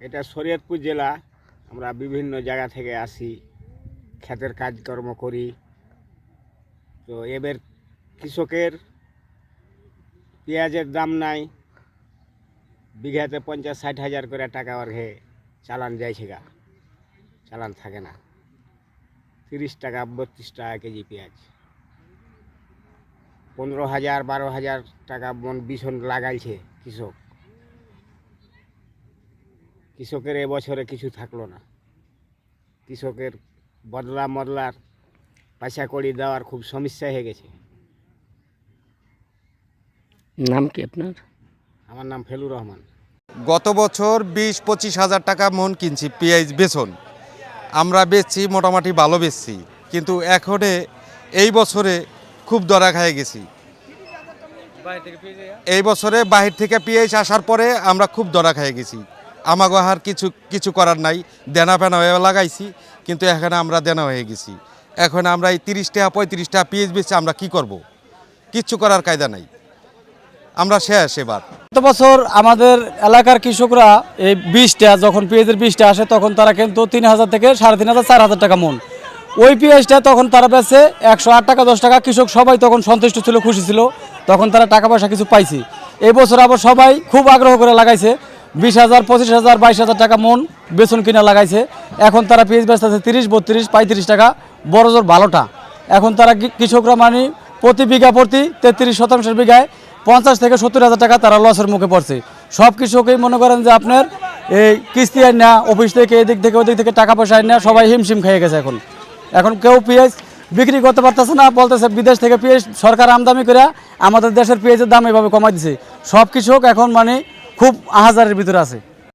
এটা শরীয়তপুর জেলা। আমরা বিভিন্ন জায়গা থেকে আসি ক্ষেতের কাজকর্ম করি। তো এবার কৃষকের পেঁয়াজের দাম নাই, বিঘাতে পঞ্চাশ ষাট হাজার করে টাকা অর্ঘে চালান যাইছে গা। চালান থাকে না। তিরিশ টাকা, বত্রিশ টাকা কেজি পেঁয়াজ। পনেরো হাজার, বারো হাজার টাকা মন বিছন লাগাইছে কৃষক। কৃষকের এবছরে কিছু থাকল না। কৃষকের বদলা মদলার পয়সা কড়ি দেওয়ার খুব সমস্যা হয়ে গেছে। নাম কি আপনার? আমার নাম ফেলুর রহমান। গত বছর বিশ পঁচিশ হাজার টাকা মন কিনছি পেঁয়াজ বেসন আমরা বেচছি মোটামুটি ভালো বেচছি। কিন্তু এখনে এই বছরে খুব দরা খাই গেছি। এই বছরে বাহির থেকে পেঁয়াজ আসার পরে আমরা খুব দরা খাই গেছি। আমাগো আর কিছু কিছু করার নাই, দেনা ফেনা হয়ে লাগাইছি, কিন্তু এখানে আমরা দেনা হয়ে গেছি। এখন আমরা এই তিরিশ টাকা, পঁয়ত্রিশ টাকা পেঁয়াজ বেচে আমরা কি করব? কিচ্ছু করার কায়দা নাই। আমরা শেষ এবার। গত বছর আমাদের এলাকার কৃষকরা এই বীজটা যখন পেঁয়াজের বীজটা আসে, তখন তারা কিন্তু তিন হাজার থেকে সাড়ে তিন হাজার, চার হাজার টাকা মন। ওই পেঁয়াজটা তখন তারা বেচে একশো আট টাকা, দশ টাকা। কৃষক সবাই তখন সন্তুষ্ট ছিল, খুশি ছিল। তখন তারা টাকা পয়সা কিছু পাইছে। এই বছর আবার সবাই খুব আগ্রহ করে লাগাইছে। বিশ হাজার, পঁচিশ হাজার, বাইশ হাজার টাকা মন বেসন কিনা লাগাইছে। এখন তারা পেঁয়াজ বেচতেছে তিরিশ, বত্রিশ, পঁয়ত্রিশ টাকা। বড় জোর ভালোটা। এখন তারা কৃষকরা মানে প্রতি বিঘা প্রতি তেত্রিশ শতাংশের বিঘায় পঞ্চাশ থেকে সত্তর হাজার টাকা তারা লসের মুখে পড়ছে। সব কৃষকই মনে করেন যে আপনার এই কিস্তি আইন না অফিস থেকে, এদিক থেকে, ওদিক থেকে টাকা পয়সা আইন না সবাই হিমশিম খেয়ে গেছে এখন। এখন কেউ পেঁয়াজ বিক্রি করতে পারতেছে না, বলতেছে বিদেশ থেকে পেঁয়াজ সরকার আমদানি করে আমাদের দেশের পেঁয়াজের দাম এভাবে কমাই দিছে। সব কৃষক এখন মানে খুব আহাজারের ভিতরে আছে।